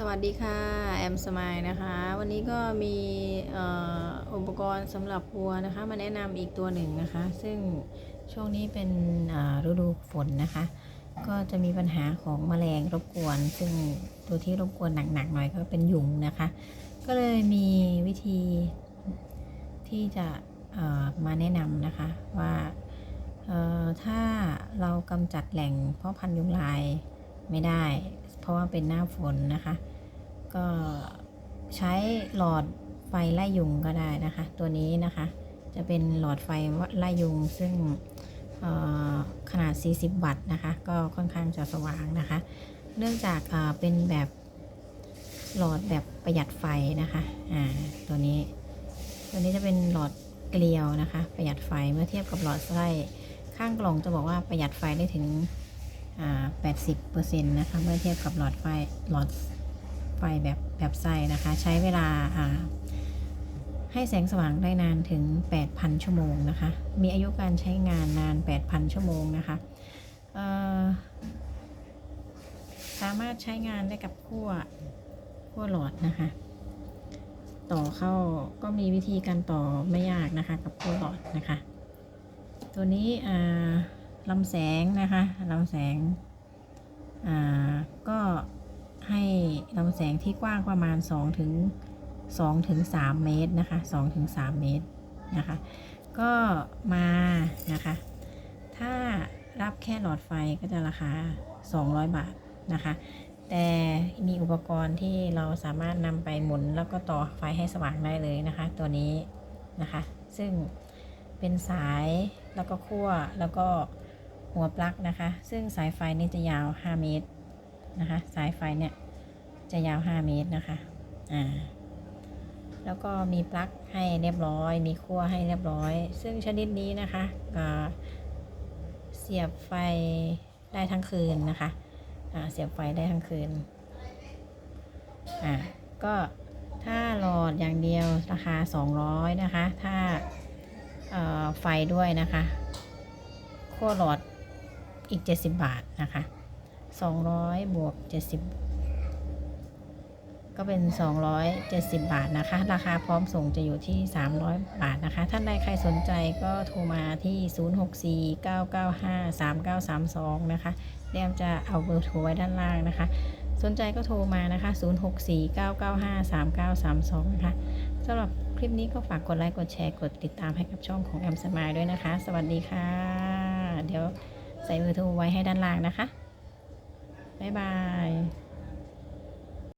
สวัสดีค่ะ แอมสมายนะคะ วันนี้ก็มีอุปกรณ์สำหรับวัวนะคะ มาแนะนำอีกตัวหนึ่งนะคะ ซึ่งช่วงนี้เป็นฤดูฝนนะคะ ก็จะมีปัญหาของแมลงรบกวน ซึ่งตัวที่รบกวนหนักๆหน่อยก็เป็นยุงนะคะ ก็เลยมีวิธีที่จะมาแนะนำนะคะว่าถ้าเรากำจัดแหล่งเพาะพันธุ์ยุงลายไม่ได้ เพราะว่าเป็นหน้าฝนนะคะ ก็ใช้หลอดไฟไล่ยุงก็ได้นะคะ ตัวนี้นะคะจะเป็นหลอดไฟไล่ยุงซึ่งขนาด 40 วัตต์นะคะ ก็ค่อนข้างจะสว่างนะคะ เนื่องจากเป็นแบบหลอดแบบประหยัดไฟนะคะอ่าตัวนี้ ตัวนี้จะเป็นหลอดเกลียวนะคะ ประหยัดไฟเมื่อเทียบกับหลอดไส้ข้างกล่องจะบอกว่าประหยัดไฟได้ถึงอ่า80%นะคะ เมื่อเทียบกับหลอดไฟหลอด ไฟแบบแบบไส้นะคะ ใช้เวลาให้แสงสว่างได้นานถึง 8,000 ชั่วโมงนะคะ มีอายุการใช้งานนาน 8,000 ชั่วโมงนะคะสามารถใช้งานได้กับขั้วขั้วหลอดนะคะ ต่อเข้าก็มีวิธีการต่อไม่ยากนะคะ กับขั้วหลอดนะคะ ตัวนี้ลำแสงนะคะลำแสงก็ ให้ลำแสงที่กว้างประมาณ2ถึง2ถึง3เมตรนะคะ2ถึง3เมตรนะคะ ก็มานะคะ ถ้ารับแค่หลอดไฟก็จะราคา 200 บาทนะคะ แต่มีอุปกรณ์ที่เราสามารถนำไปหมุนแล้วก็ต่อไฟให้สว่างได้เลยนะคะ ตัวนี้นะคะ ซึ่งเป็นสายแล้วก็ขั้วแล้วก็หัวปลั๊กนะคะ ซึ่งสายไฟนี่จะยาว 5 เมตร นะคะ สายไฟเนี่ยจะยาว 5 เมตรนะคะ อ่า แล้วก็มีปลั๊กให้เรียบร้อย มีขั้วให้เรียบร้อย ซึ่งชนิดนี้นะคะอ่าเสียบไฟได้ทั้งคืนนะคะ อ่า เสียบไฟได้ทั้งคืน อ่า ก็ถ้าหลอดอย่างเดียวราคา 200 นะคะ ถ้าเอ่อไฟด้วยนะคะ ขั้วหลอดอีก 70 บาทนะคะ 200 บวก 70 ก็เป็น 270 บาทนะคะ ราคาพร้อมส่งจะอยู่ที่ 300 บาทนะคะ ท่านใดใครสนใจก็โทรมาที่ 0649953932 นะคะเรียมจะเอาเบอร์โทรไว้ด้านล่างนะคะ สนใจก็โทรมานะคะ 0649953932 นะคะสำหรับคลิปนี้ก็ฝากกดไลค์ กดแชร์ กดติดตามให้กับช่องของแอมสมายด้วยนะคะ สวัสดีค่ะ เดี๋ยวใส่เบอร์โทรไว้ให้ด้านล่างนะคะ บ๊ายบาย